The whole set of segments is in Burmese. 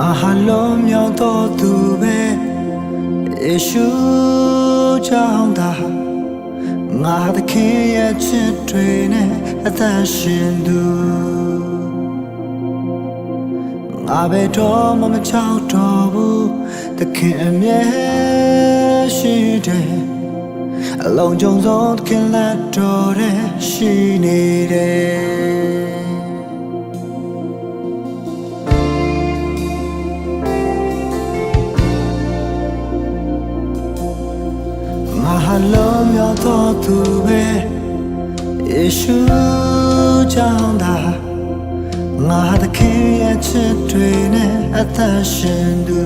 ငါဟာလုံးမြောက်တော်သူပဲယေရှုကြောင့်သာငါသခင်ရဲ့ချစ်တွေနဲ့အသက်ရှင်သူငါပဲတော့မမချောက်တော့ဘူးသခင်အမြဲရှိတယ်အလုံးကြုံဆုံးသခင်လက်တော်တဲ့ရှိနေတယ် သူပဲယေရှုကြောင့်သာငါသခင်ရဲ့ချစ်တွေနဲ့အသက်ရှင်သူ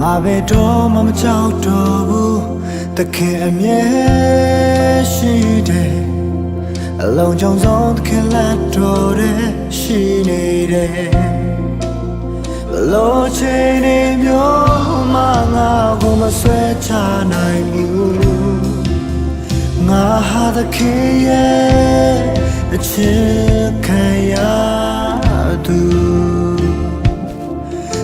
ငါပဲတော့မမကြောက်တော့ဘူးသခင်အမြဲရှိတယ်အလုံးကြုံဆုံးသခင်လက်တော်တဲ့ရှိနေတယ်လို့ချင်နေမျိုး မငါကိုမဆွဲချနိုင်ဘူးငါဟာသခင်ရဲ့အချစ်ခံရသူ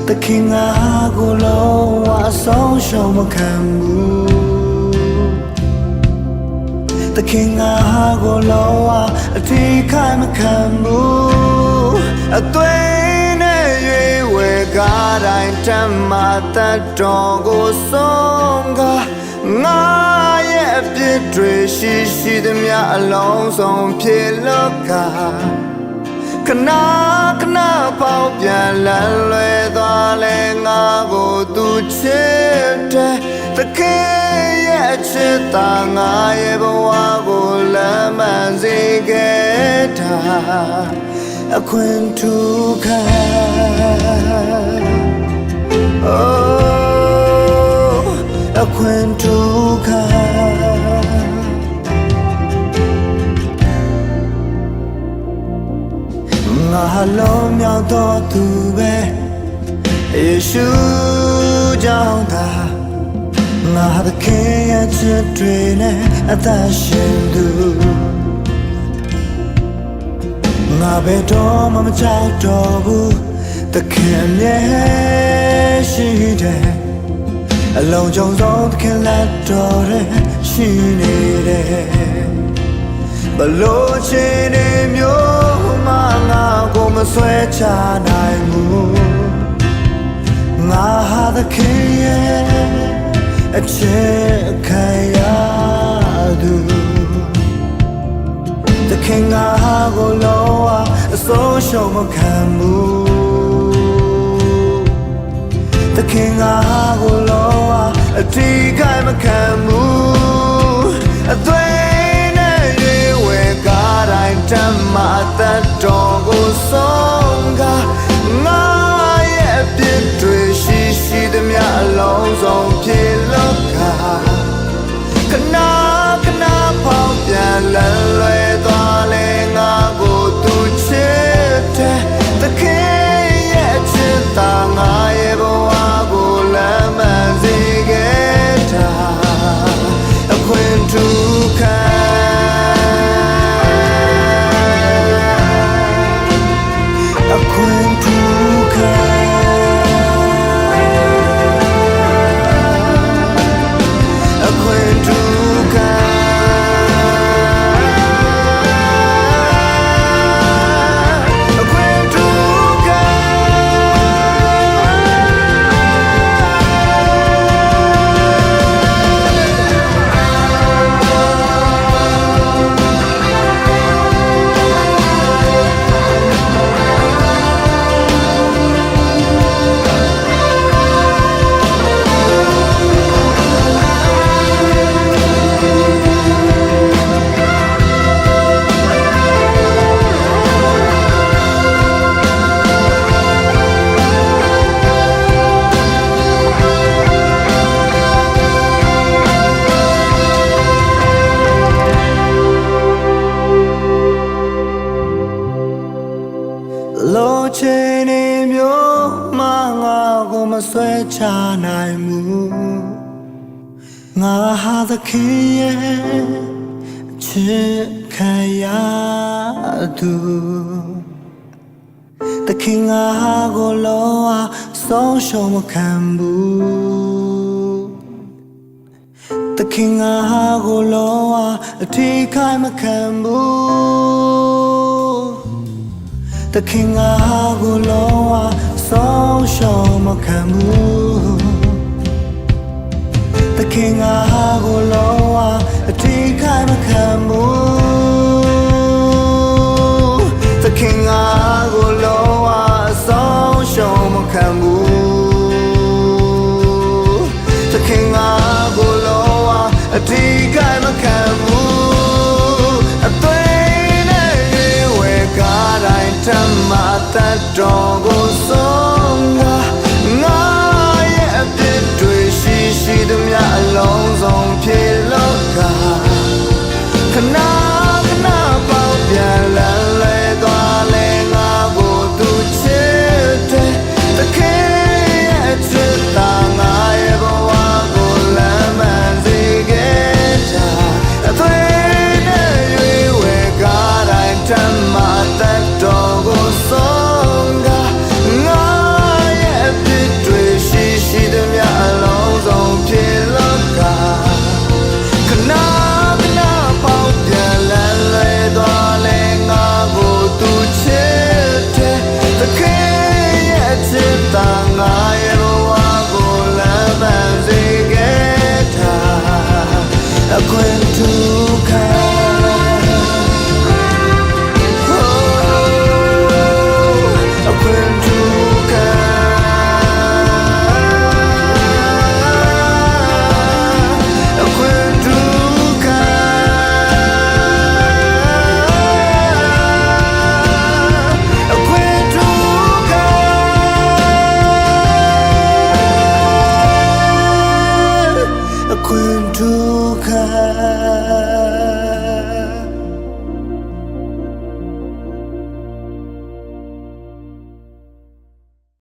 သခင်ငါကိုလုံးဝဆုံးရှုံးမခံဘူးသခင်ငါကိုလုံးဝအထီးခိုင်မခံဘူးအသွေးနဲ့ရွေ ဝဲကားတိုင်းတမ်းမတတ်တော်ကိုဆုံးကငါရဲ့အပြစ်တွေရှိရှိသမျှအလုံးစုံဖြစ်လို့ကခဏခဏပေါက်ပြန်လန်းလွယ်သွားလဲငါကိုသူချစ်တယ်သခင်ရဲ့ချစ်တာငါရဲ့ဘဝကိုလမ်းမှန်စေခဲ့တာ အခွင့်ထူခံ Oh အခွင့်ထူခံငါလုံးမြောက်တော်သူပဲယေရှုကြောင့်သာငါသခင်ရဲ့ချစ်တွေနဲ့အသက်ရှင်သူ ငါပဲတော့မမကြောက်တော့ဘူးတခင်အမြဲရှိတယ်အလုံးကြုံဆုံးတခင်လက်တော်တဲ့ရှိနေတယ်ဘလို့ချင်နေမျိုးမငါကိုမဆွဲချနိုင်ဘူးငါဟာသခင်ရဲ့အချစ်ခံရ မခံဘူးတခင်ငါကိုလုံးဝအတီးကိုင်းမခံဘူး အခွင့်ထူ ငါဟာသခင်ရဲ့ချစ်ခံရသူသခင်ငါကိုလောအားဆုံးရှုံးမခံဘူးသခင်ငါကိုလောအားအထီးခိုင်းမခံဘူးသခင်ငါကိုလောအားဆုံးရှုံးမခံဘူး ခင်ငါကိုလောဝအတိခိုင်မခံဘူး